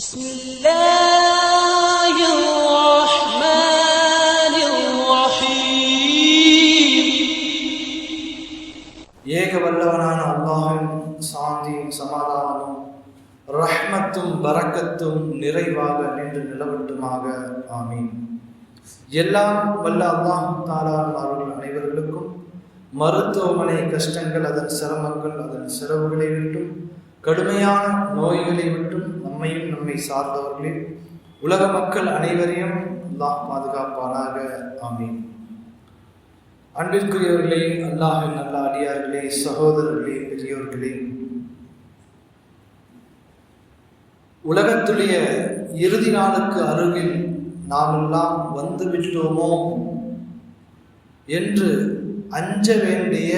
بسم الله الرحمن الرحيم ஏக வல்லவனான அல்லாஹின் சாந்தியும் சமாதானமும் ரஹ்மத்தும் பரக்கத்தும் நிறைவாக நின்று நிலவட்டுமாக ஆமீன் எல்லாம் வல்ல அல்லாஹ் தாலான் அவர்கள் அனைவர்களுக்கும் மருத்துவமனை கஷ்டங்கள் அதன் சிரமங்கள் அதன் செலவுகளை விட்டும் கடுமையான நோய்களை விட்டும் நம்மையும் நம்மை சார்ந்தவர்களே உலக மக்கள் அனைவரையும் அல்லாஹ் பாதுகாப்பானாக. ஆமீன். அன்பிற்குரியவர்களே அல்லாஹின் நல்ல அடியார்களே சகோதரர்களே பெரியோர்களே. உலகத்துடைய இறுதி நாளுக்கு அருகில் நாம் எல்லாம் என்று அஞ்ச வேண்டிய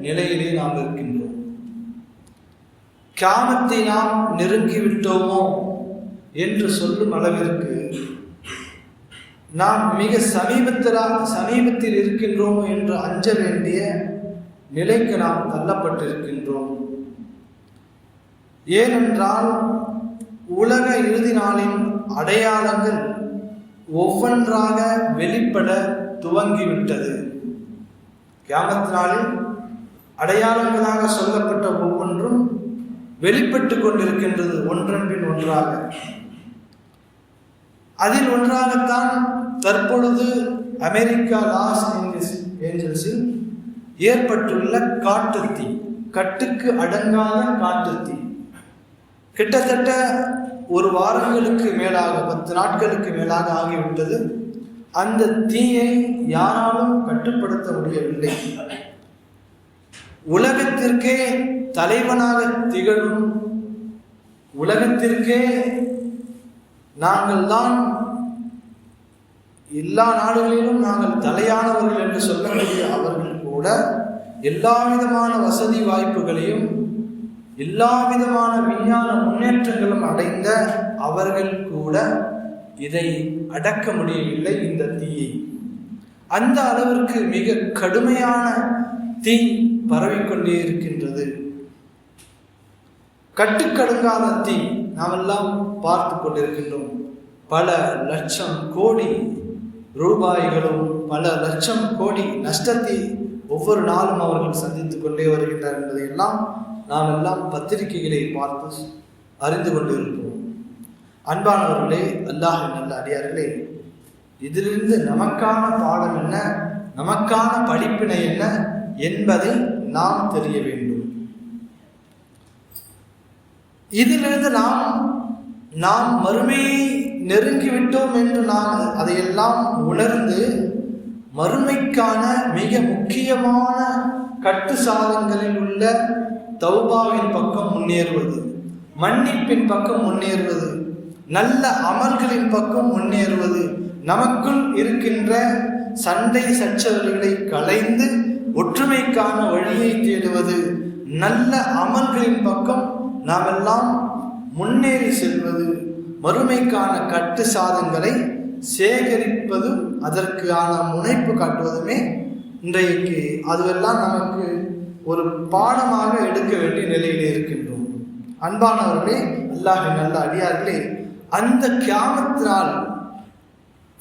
நிலையிலே நாம் இருக்கின்றோம். கியாமத்தை நாம் நெருங்கிவிட்டோமோ என்று சொல்லும் அளவிற்கு நாம் மிக சமீபத்தில் சமீபத்தில் இருக்கின்றோம் என்று அஞ்ச வேண்டிய நிலைக்கு நாம் தள்ளப்பட்டிருக்கின்றோம். ஏனென்றால் உலக இறுதி நாளின் அடையாளங்கள் ஒவ்வொன்றாக வெளிப்பட துவங்கிவிட்டது. கியாமத் நாளில் அடையாளங்களாக சொல்லப்பட்ட ஒவ்வொன்றும் வெளிப்பட்டு கொண்டிருக்கின்றது ஒன்றன் பின் ஒன்றாக. அதில் ஒன்றாகத்தான் தற்பொழுது அமெரிக்கா லாஸ் ஏஞ்சல்ஸ் ஏஞ்சல்ஸில் ஏற்பட்டுள்ள காட்டுத்தீ கட்டுக்கு அடங்காத காட்டுத்தீ. கிட்டத்தட்ட ஒரு வாரங்களுக்கு மேலாக பத்து நாட்களுக்கு மேலாக ஆகிவிட்டது. அந்த தீயை யாராலும் கட்டுப்படுத்த முடியவில்லை. உலகத்திற்கே தலைவனாக திகழும் உலகத்திற்கே நாங்கள் தான் எல்லா நாடுகளிலும் நாங்கள் தலையானவர்கள் என்று சொல்லக்கூடிய அவர்கள் கூட எல்லா விதமான வசதி வாய்ப்புகளையும் எல்லா விதமான விஞ்ஞான முன்னேற்றங்களும் அடைந்த அவர்கள் கூட இதை அடக்க முடியவில்லை இந்த தீயை. அந்த அளவிற்கு மிக கடுமையான தீ பரவிக்கொண்டே இருக்கின்றது. கட்டுக்கடுங்காத தீ நாமெல்லாம் பார்த்து கொண்டிருக்கின்றோம் பல லட்சம் கோடி ரூபாய்களும் பல லட்சம் கோடி நஷ்டத்தை ஒவ்வொரு நாளும் அவர்கள் சந்தித்துக் கொண்டே வருகின்றார் என்பதையெல்லாம் நாம் எல்லாம் பத்திரிகைகளை பார்த்து அறிந்து கொண்டிருப்போம். அன்பானவர்களே அல்லாஹ் நல்ல அடியார்களே இதிலிருந்து நமக்கான பாடம் என்ன? நமக்கான படிப்பினை என்ன என்பதை நாம் தெரிய வேண்டும். இதிலிருந்து நாம் நாம் மறுமையை நெருங்கிவிட்டோம் என்று நாம் அதையெல்லாம் உணர்ந்து மறுமைக்கான மிக முக்கியமான கட்டு சாதங்களில் உள்ள தௌபாவின் பக்கம் முன்னேறுவது மன்னிப்பின் பக்கம் முன்னேறுவது நல்ல அமல்களின் பக்கம் முன்னேறுவது நமக்குள் இருக்கின்ற சண்டை சச்சரவுகளை களைந்து ஒற்றுமைக்கான வழியை தேடுவது நல்ல அமல்களின் பக்கம் நாமெல்லாம் முன்னேறி செல்வது மறுமைக்கான கட்டு சாதங்களை சேகரிப்பதும் அதற்கான முனைப்பு காட்டுவதுமே இன்றைக்கு அதுவெல்லாம் நமக்கு ஒரு பாடமாக எடுக்க வேண்டிய நிலையிலே இருக்கின்றோம். அன்பானவர்களே அல்லாஹ் நல்ல அடியார்களே அந்த கியாமத்தினால்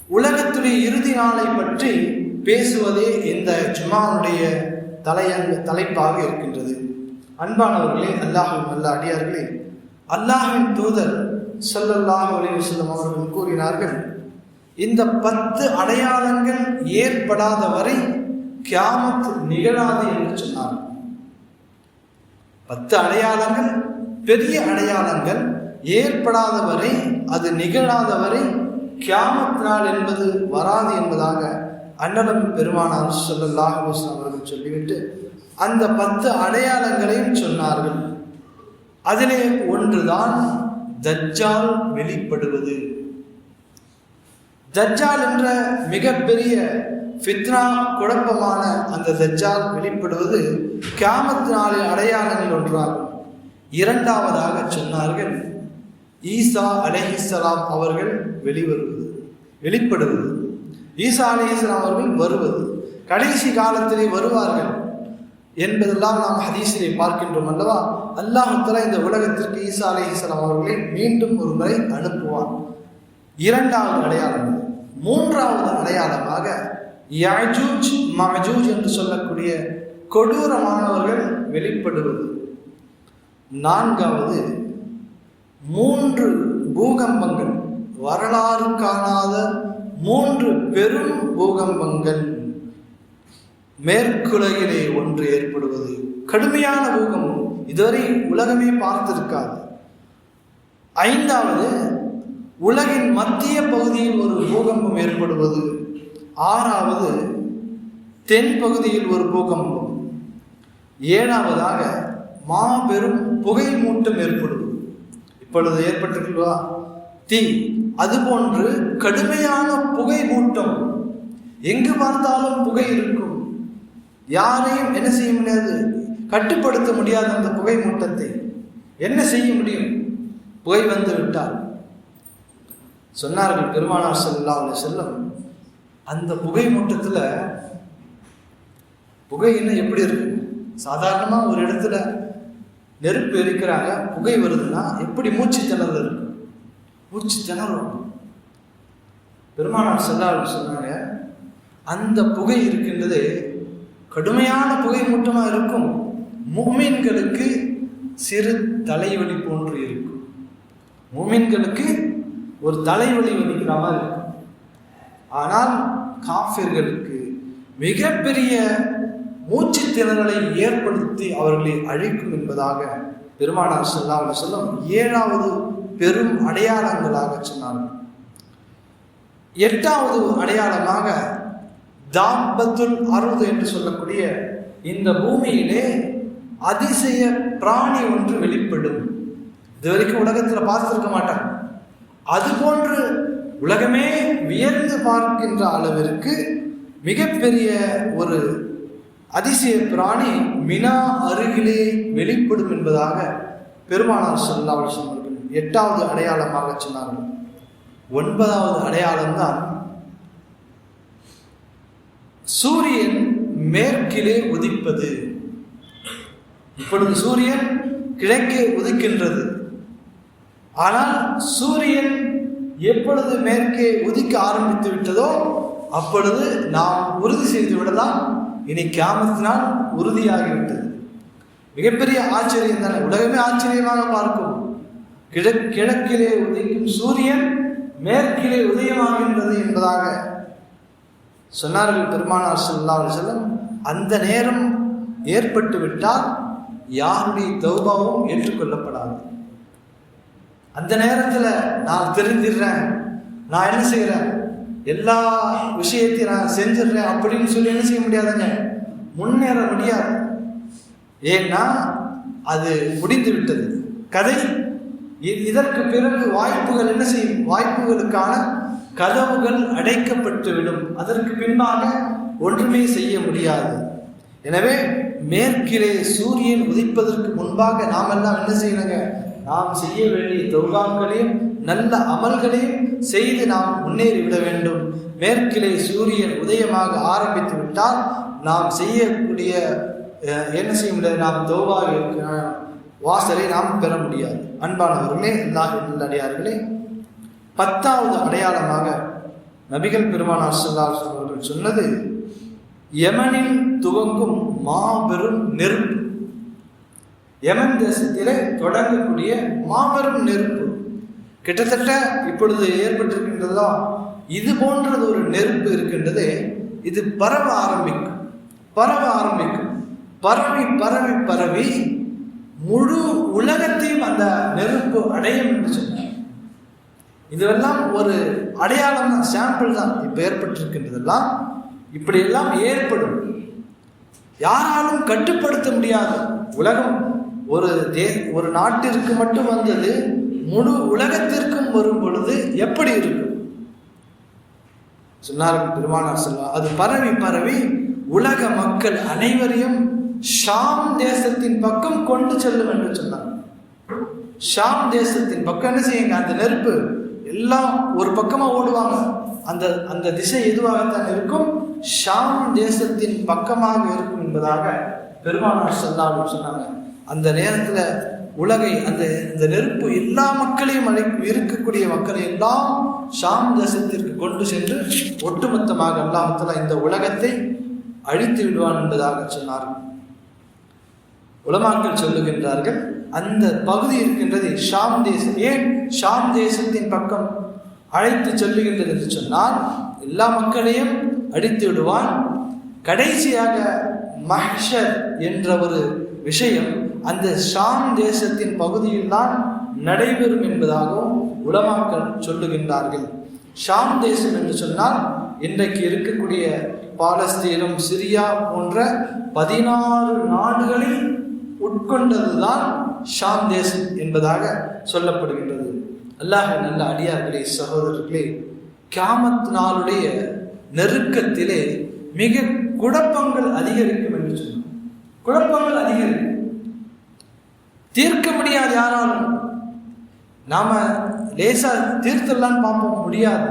உலகத்துடைய இறுதி நாளை பற்றி பேசுவதே இந்த ஜுமாவுடைய தலையங்க தலைப்பாக இருக்கின்றது. அன்பானவர்களே அல்லாஹும் நல்ல அடியார்களே அல்லாஹின் தூதர் சொல்லல்லாஹ் அலிவசல்லம் அவர்கள் கூறினார்கள் இந்த பத்து அடையாளங்கள் ஏற்படாத வரை கியாமத்து நிகழாது என்று சொன்னார் பத்து அடையாளங்கள் பெரிய அடையாளங்கள் ஏற்படாத வரை அது நிகழாத வரை கியாமத் நாள் என்பது வராது என்பதாக அன்னடம் பெருமானார் சொல்லல்லாஹ் அவர்கள் சொல்லிவிட்டு அந்த பத்து அடையாளங்களையும் சொன்னார்கள். அதிலே ஒன்றுதான் தஜ்ஜால் வெளிப்படுவது. தஜ்ஜால் என்ற மிகப்பெரிய ஃபித்னா குழப்பமான அந்த தஜ்ஜால் வெளிப்படுவது கியாமத் நாளில் அடையாளங்கள் ஒன்றாகும். இரண்டாவதாக சொன்னார்கள் ஈசா அலேஹிஸ்லாம் அவர்கள் வெளிவருவது வெளிப்படுவது. ஈசா அலேஹிஸ்லாம் அவர்கள் வருவது. கடைசி காலத்திலே வருவார்கள். என்பதெல்லாம் நாம் ஹதீஸிலே பார்க்கின்றோம் அல்லவா? அல்லாஹுத்தலா இந்த உலகத்திற்கு ஈசா அலேஹிஸ்லாம் அவர்களை மீண்டும் ஒரு முறை அனுப்புவார் இரண்டாவது அடையாளம் மூன்றாவது அடையாளமாக யாஜூஜ் மஜூஜ் என்று சொல்லக்கூடிய கொடூரமானவர்கள் வெளிப்படுவது. நான்காவது மூன்று பூகம்பங்கள் வரலாறு காணாத மூன்று பெரும் பூகம்பங்கள். மேற்குலகிலே ஒன்று ஏற்படுவது. கடுமையான பூகம்பம் இதுவரை உலகமே பார்த்திருக்காது. ஐந்தாவது உலகின் மத்திய பகுதியில் ஒரு பூகம்பம் ஏற்படுவது. ஆறாவது தென் பகுதியில் ஒரு பூகம்பம். ஏழாவதாக மாபெரும் புகை மூட்டம் ஏற்படுவது. இப்பொழுது ஏற்பட்டிருக்கிறதா தீ அதுபோன்று கடுமையான புகை மூட்டம். எங்கு பார்த்தாலும் புகை இருக்கும். யாரையும் என்ன செய்ய முடியாது? கட்டுப்படுத்த முடியாது அந்த புகை மூட்டத்தை. என்ன செய்ய முடியும்? புகை வந்து விட்டால் சொன்னார்கள் பெருமானார் செல்லா அலைஹி செல்லும் அந்த புகை மூட்டத்தில் புகை எப்படி இருக்கு? சாதாரணமாக ஒரு இடத்துல நெருப்பு எரிக்கிறாங்க புகை வருதுன்னா எப்படி மூச்சு திணறல் இருக்கு? மூச்சு திணறும் பெருமானார் செல்லால் சொன்னாங்க அந்த புகை இருக்கின்றது கடுமையான புகை மூட்டமாக இருக்கும் மூமீன்களுக்கு சிறு தலைவலி போன்று இருக்கும். மூமீன்களுக்கு ஒரு தலைவலி வலிக்கிற மாதிரி இருக்கும். ஆனால் காஃபிர்களுக்கு மிகப்பெரிய மூச்சு திணறலை ஏற்படுத்தி அவர்களை அழிக்கும் என்பதாக பெருமானார் சொல்லாமல் சொல்லும் ஏழாவது பெரும் அடையாளங்களாக சொன்னார்கள். எட்டாவது அடையாளமாக தாம்பத்துல் அருது என்று சொல்லக்கூடிய இந்த பூமியிலே அதிசய பிராணி ஒன்று வெளிப்படும். இது வரைக்கும் உலகத்தில் பார்த்துருக்க மாட்டாங்க அதுபோன்று உலகமே வியந்து பார்க்கின்ற அளவிற்கு மிகப்பெரிய ஒரு அதிசய பிராணி மினா அருகிலே வெளிப்படும் என்பதாக பெருமானார் சொல்லாமல் சொன்னார்கள். எட்டாவது அடையாளமாக சொன்னார்கள். ஒன்பதாவது அடையாளம்தான் சூரியன் மேற்கிலே உதிப்பது. இப்பொழுது சூரியன் கிழக்கே உதிக்கின்றது. ஆனால் சூரியன் எப்பொழுது மேற்கே உதிக்க ஆரம்பித்து விட்டதோ அப்பொழுது நாம் உறுதி செய்து விடலாம். இனி கியாமத்தினால் உறுதியாகிவிட்டது. மிகப்பெரிய ஆச்சரியம் தானே. உலகமே ஆச்சரியமாக பார்க்கும். கிழக் கிழக்கிலே உதிக்கும் சூரியன் மேற்கிலே உதயமாகின்றது என்பதாக சொன்னார்கள் பெருமானார் ஸல்லல்லாஹு அலைஹி அந்த நேரம் ஏற்பட்டு விட்டால் யாருடைய தௌபாவும் ஏற்றுக்கொள்ளப்படாது. அந்த நேரத்தில் நான் தெரிஞ்சிடுறேன் நான் என்ன செய்கிறேன் எல்லா விஷயத்தையும் நான் செஞ்சிடுறேன் அப்படின்னு சொல்லி என்ன செய்ய முடியாதுங்க? முன்னேற முடியாது. ஏன்னா அது முடிந்து விட்டது கதை இதற்கு பிறகு வாய்ப்புகள் என்ன செய்யும்? வாய்ப்புகளுக்கான கதவுகள் அடைக்கப்பட்டுவிடும். அதற்கு பின்னாக ஒன்றுமே செய்ய முடியாது. எனவே மேற்கிலே சூரியன் உதிப்பதற்கு முன்பாக நாம் எல்லாம் என்ன செய்யணுங்க? நாம் செய்ய வேண்டிய தௌகாக்களையும் நல்ல அமல்களையும் செய்து நாம் முன்னேறி விட வேண்டும். மேற்கிலே சூரியன் உதயமாக ஆரம்பித்து விட்டால் நாம் செய்யக்கூடிய என்ன செய்ய முடியாது? நாம் தௌபாக வாசலை நாம் பெற முடியாது. அன்பானவர்களே எல்லா நல்லடியார்களே பத்தாவது அடையாளமாக நபிகள் பெருமானார் ஸல்லல்லாஹு அவர்கள் சொன்னது யமனில் துவங்கும் மாபெரும் நெருப்பு. யமன் தேசத்திலே தொடங்கக்கூடிய மாபெரும் நெருப்பு. கிட்டத்தட்ட இப்பொழுது ஏற்பட்டிருக்கின்றதா இது போன்றது ஒரு நெருப்பு இருக்கின்றது இது பரவ ஆரம்பிக்கும். பரவ ஆரம்பிக்கும். பரவி பரவி பரவி முழு உலகத்தையும் அந்த நெருப்பு அடையும் என்று சொன்னார். இதுவெல்லாம் ஒரு அடையாளம் தான் சாம்பிள் தான் இப்போ ஏற்பட்டிருக்கின்றதெல்லாம். இப்படியெல்லாம் ஏற்படும். யாராலும் கட்டுப்படுத்த முடியாது உலகம். ஒரு தே ஒரு நாட்டிற்கு மட்டும் வந்தது முழு உலகத்திற்கும் வரும் பொழுது எப்படி இருக்கும்? சொன்னார்கள் பெருமானார் செல்வா அது பரவி பரவி உலக மக்கள் அனைவரையும் ஷாம் தேசத்தின் பக்கம் கொண்டு செல்லும் என்று சொன்னார். ஷாம் தேசத்தின் பக்கம் என்ன செய்யுங்க? அந்த நெருப்பு எல்லாம் ஒரு பக்கமாக ஓடுவாங்க. அந்த அந்த திசை எதுவாகத்தான் இருக்கும்? ஷாம் தேசத்தின் பக்கமாக இருக்கும் என்பதாக பெருமானார் செல்லாலும் சொன்னாங்க. அந்த நேரத்தில் உலகை அந்த இந்த நெருப்பு எல்லா மக்களையும் அழை இருக்கக்கூடிய மக்களை எல்லாம் ஷாம் தேசத்திற்கு கொண்டு சென்று ஒட்டுமொத்தமாக அல்லாமத்தில் இந்த உலகத்தை அழித்து விடுவான் என்பதாக சொன்னார்கள். உலமாக்கள் சொல்லுகின்றார்கள் அந்த பகுதி இருக்கின்றது ஷாம் தேசம். ஏன்? ஷாம் தேசத்தின் பக்கம் அழைத்து சொல்லுகின்றது என்று சொன்னால் எல்லா மக்களையும் அடித்து விடுவான். கடைசியாக மஹர் என்ற ஒரு விஷயம் அந்த ஷாம் தேசத்தின் பகுதியில் தான் நடைபெறும் என்பதாகவும் உலமாக்கள் சொல்லுகின்றார்கள். ஷாம் தேசம் என்று சொன்னால் இன்றைக்கு இருக்கக்கூடிய பாலஸ்தீனம் சிரியா போன்ற பதினாறு நாடுகளில் உட்கொண்டதுதான் ஷாம் தேசம் என்பதாக சொல்லப்படுகின்றது. அல்லாஹ் நல்ல அடியார்களே சகோதரர்களே கியாமத் நாளுடைய நெருக்கத்திலே மிக குழப்பங்கள் அதிகரிக்கும் என்று சொன்னார். குழப்பங்கள் அதிகரிக்கும். தீர்க்க முடியாது யாராலும். நாம லேசா தீர்த்தெல்லாம் பார்ப்போம் முடியாது.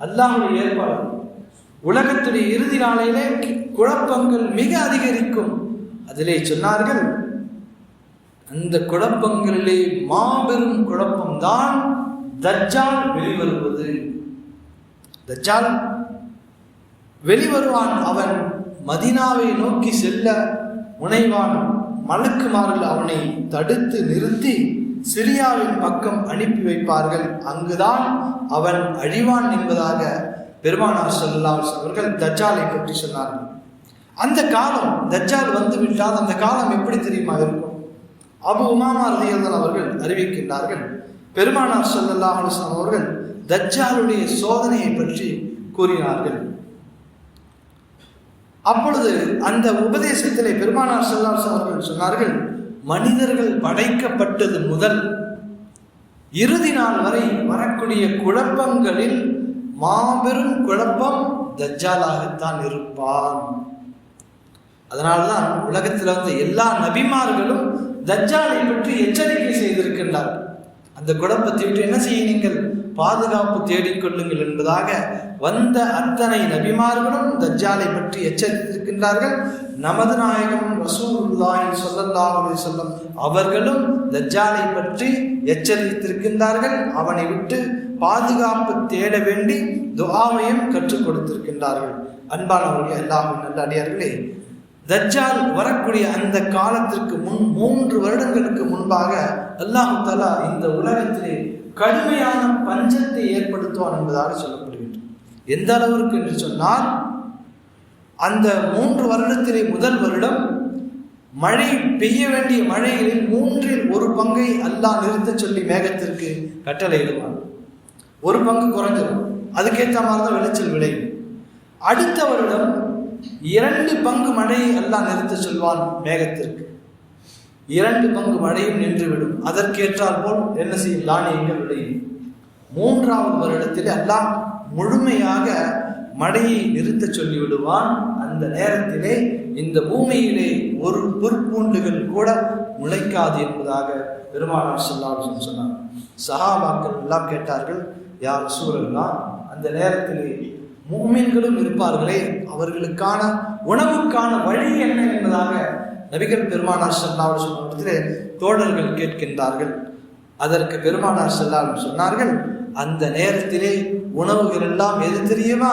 அல்லாஹுடைய ஏற்பாடு. உலகத்துடைய இறுதி நாளையிலே குழப்பங்கள் மிக அதிகரிக்கும். அதிலே சொன்னார்கள் அந்த குழப்பங்களிலே மாபெரும் குழப்பம்தான் தஜ்ஜால் வெளிவருவது. தஜ்ஜால் வெளிவருவான் அவன் மதினாவை நோக்கி செல்ல முனைவான் மலக்குமாரில் அவனை தடுத்து நிறுத்தி சிரியாவின் பக்கம் அனுப்பி வைப்பார்கள். அங்குதான் அவன் அழிவான் என்பதாக பெருமானார் ஸல்லல்லாஹு அவர்கள் தஜ்ஜாலை பற்றி சொன்னார்கள். அந்த காலம் தஜ்ஜால் வந்து விட்டால் அந்த காலம் எப்படி தெரியுமா இருக்கும்? அபு உமாமா ரலியல்லாஹு அவர்கள் அறிவிக்கின்றார்கள் பெருமானார் ஸல்லல்லாஹு அலுவலாம் அவர்கள் தஜ்ஜாலுடைய சோதனையை பற்றி கூறினார்கள். அப்பொழுது அந்த உபதேசத்திலே பெருமானார் ஸல்லல்லாஹு அவர்கள் சொன்னார்கள் மனிதர்கள் படைக்கப்பட்டது முதல் இறுதி நாள் வரை வரக்கூடிய குழப்பங்களில் மாபெரும் குழப்பம் தஜ்ஜாலாகத்தான் இருப்பான். அதனால்தான் உலகத்தில் வந்த எல்லா நபிமார்களும் தஜ்ஜாலை பற்றி எச்சரிக்கை செய்திருக்கின்றார். அந்த குழப்பத்தை விட்டு என்ன செய்ய நீங்கள்? பாதுகாப்பு தேடிக்கொள்ளுங்கள் என்பதாக வந்த அத்தனை நபிமார்களும் தஜ்ஜாலை பற்றி எச்சரித்திருக்கின்றார்கள். நமது நாயகம் ரசூலுல்லாஹி ஸல்லல்லாஹு சொல்லம் அவர்களும் தஜ்ஜாலை பற்றி எச்சரித்திருக்கின்றார்கள். அவனை விட்டு பாதுகாப்பு தேட வேண்டி துஆவையும் கற்றுக் கொடுத்திருக்கின்றார்கள். அன்பானவர்கள் எல்லாமே நல்ல அடியார்களே தஜ்ஜால் வரக்கூடிய அந்த காலத்திற்கு முன் மூன்று வருடங்களுக்கு முன்பாக அல்லாஹு தலா இந்த உலகத்திலே கடுமையான பஞ்சத்தை ஏற்படுத்துவான் என்பதாக சொல்லப்படுகின்றது. எந்த அளவிற்கு என்று சொன்னால் அந்த மூன்று வருடத்திலே முதல் வருடம் மழை பெய்ய வேண்டிய மழையில் மூன்றில் ஒரு பங்கை அல்லாஹ் நிறுத்தச் சொல்லி மேகத்திற்கு கட்டளையிடுவான். ஒரு பங்கு குறைஞ்சிடும் அதுக்கேற்ற மாதிரி தான் விளைச்சல் விளையும். அடுத்த வருடம் இரண்டு பங்கு மழையை அல்லா நிறுத்த சொல்வான் மேகத்திற்கு. இரண்டு பங்கு மழையும் நின்றுவிடும். அதற்கேற்றால் போல் என்ன செய்யும்? தானியங்கள் விளையும். மூன்றாவது வருடத்தில் அல்லாஹ் முழுமையாக மழையை நிறுத்த சொல்லிவிடுவான். அந்த நேரத்திலே இந்த பூமியிலே ஒரு பொற்பூண்டுகள் கூட முளைக்காது என்பதாக பெருமானார் சொல்லாலும் சொன்னார். சஹாபாக்கள் எல்லாம் கேட்டார்கள் யார் சூழல்லாம் அந்த நேரத்திலே மூமின்களும் இருப்பார்களே அவர்களுக்கான உணவுக்கான வழி என்ன என்பதாக நபிகள் பெருமானார் செல்லாமல் சொன்னத்திலே தோழர்கள் கேட்கின்றார்கள். அதற்கு பெருமானார் செல்லாலும் சொன்னார்கள் அந்த நேரத்திலே உணவுகள் எல்லாம் எது தெரியுமா?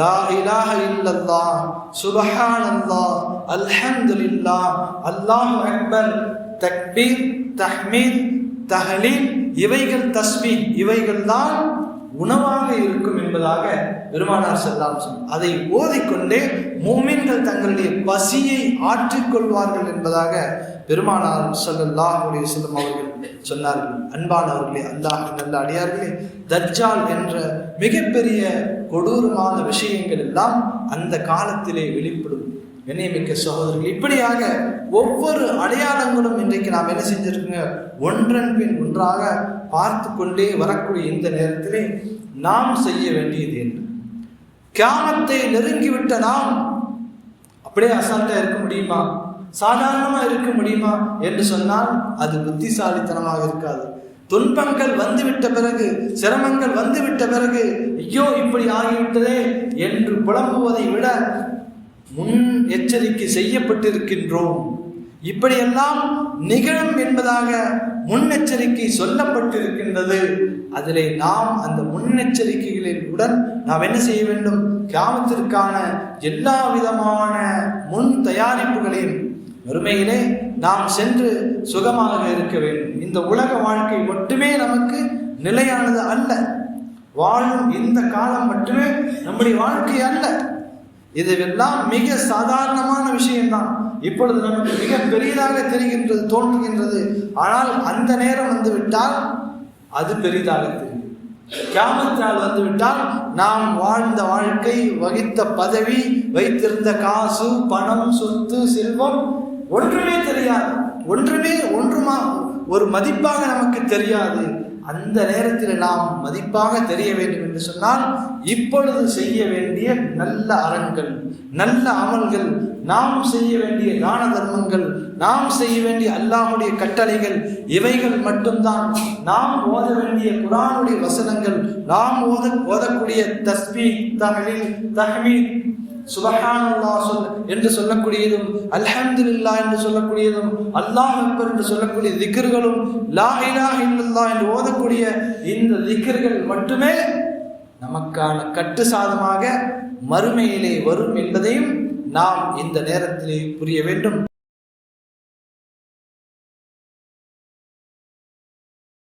லா இலாஹ இல்லல்லாஹ் சுபஹானல்லாஹ் அல்ஹம்துலில்லாஹ் அல்லாஹ் அக்பர் தக்பீர் தஹ்மீர் தஹலீல் இவைகள் தஸ்மீன் இவைகள் தான் உணவாக இருக்கும் என்பதாக பெருமானார் செல்லாம் அதை ஓதிக்கொண்டே மூமின்கள் தங்களுடைய பசியை ஆற்றிக்கொள்வார்கள் என்பதாக பெருமானார் ஸல்லல்லாஹு அலைஹி வஸல்லம் அவர்கள் சொன்னார்கள். அன்பானவர்களே அல்லாஹ் நல்ல அடியார்களே தஜ்ஜால் என்ற மிகப்பெரிய கொடூரமான விஷயங்கள் எல்லாம் அந்த காலத்திலே வெளிப்படும். இணையமிக்க சகோதரர்கள். இப்படியாக ஒவ்வொரு அடையாளங்களும் இன்றைக்கு நாம் என்ன செஞ்சிருக்கோங்க? ஒன்றன் பின் ஒன்றாக பார்த்து கொண்டே வரக்கூடிய இந்த நேரத்திலே நாம் செய்ய வேண்டியது என்று. கிராமத்தை நெருங்கிவிட்ட நாம் அப்படியே அசால்ட்டாக இருக்க முடியுமா? சாதாரணமாக இருக்க முடியுமா? என்று சொன்னால் அது புத்திசாலித்தனமாக இருக்காது. துன்பங்கள் வந்துவிட்ட பிறகு சிரமங்கள் வந்துவிட்ட பிறகு ஐயோ இப்படி ஆகிவிட்டதே என்று புலம்புவதை விட முன் எச்சரிக்கை செய்யப்பட்டிருக்கின்றோம். இப்படியெல்லாம் நிகழும் என்பதாக முன்னெச்சரிக்கை சொல்லப்பட்டிருக்கின்றது. அதிலே நாம் அந்த முன்னெச்சரிக்கைகளின் உடன் நாம் என்ன செய்ய வேண்டும்? கிராமத்திற்கான எல்லா விதமான முன் தயாரிப்புகளையும் வறுமையிலே நாம் சென்று சுகமாக இருக்க வேண்டும். இந்த உலக வாழ்க்கை மட்டுமே நமக்கு நிலையானது அல்ல. வாழும் இந்த காலம் மட்டுமே நம்முடைய வாழ்க்கை அல்ல. இதுவெல்லாம் மிக சாதாரணமான விஷயம்தான். இப்பொழுது நமக்கு மிக பெரியதாக தெரிகின்றது தோன்றுகின்றது. ஆனால் அந்த நேரம் வந்துவிட்டால் அது பெரிதாக தெரியும். கிராமத்தினால் வந்துவிட்டால் நாம் வாழ்ந்த வாழ்க்கை வகித்த பதவி வைத்திருந்த காசு பணம் சொத்து செல்வம் ஒன்றுமே தெரியாது. ஒன்றுமே ஒன்றுமா ஒரு மதிப்பாக நமக்கு தெரியாது. அந்த நேரத்தில் நாம் மதிப்பாக தெரிய வேண்டும் என்று சொன்னால் இப்பொழுது செய்ய வேண்டிய நல்ல அறங்கள் நல்ல அமல்கள் நாம் செய்ய வேண்டிய தான தர்மங்கள் நாம் செய்ய வேண்டிய அல்லாஹுடைய கட்டளைகள் இவைகள் மட்டும்தான். நாம் ஓத வேண்டிய குரானுடைய வசனங்கள் நாம் ஓத ஓதக்கூடிய தஸ்பீ தமிழில் தஹ்மீத் சுபஹானல்லா சொல் என்று சொல்லக்கூடியதும் அல்ஹம்துல்லா என்று சொல்லக்கூடியதும் அல்லாஹ் அக்பர் என்று சொல்லக்கூடிய திக்ர்களும் லா இலாஹ இல்லல்லா என்று ஓதக்கூடிய இந்த திக்ர்கள் மட்டுமே நமக்கான கட்டு சாதமாக மறுமையிலே வரும் என்பதையும் நாம் இந்த நேரத்திலே புரிய வேண்டும்.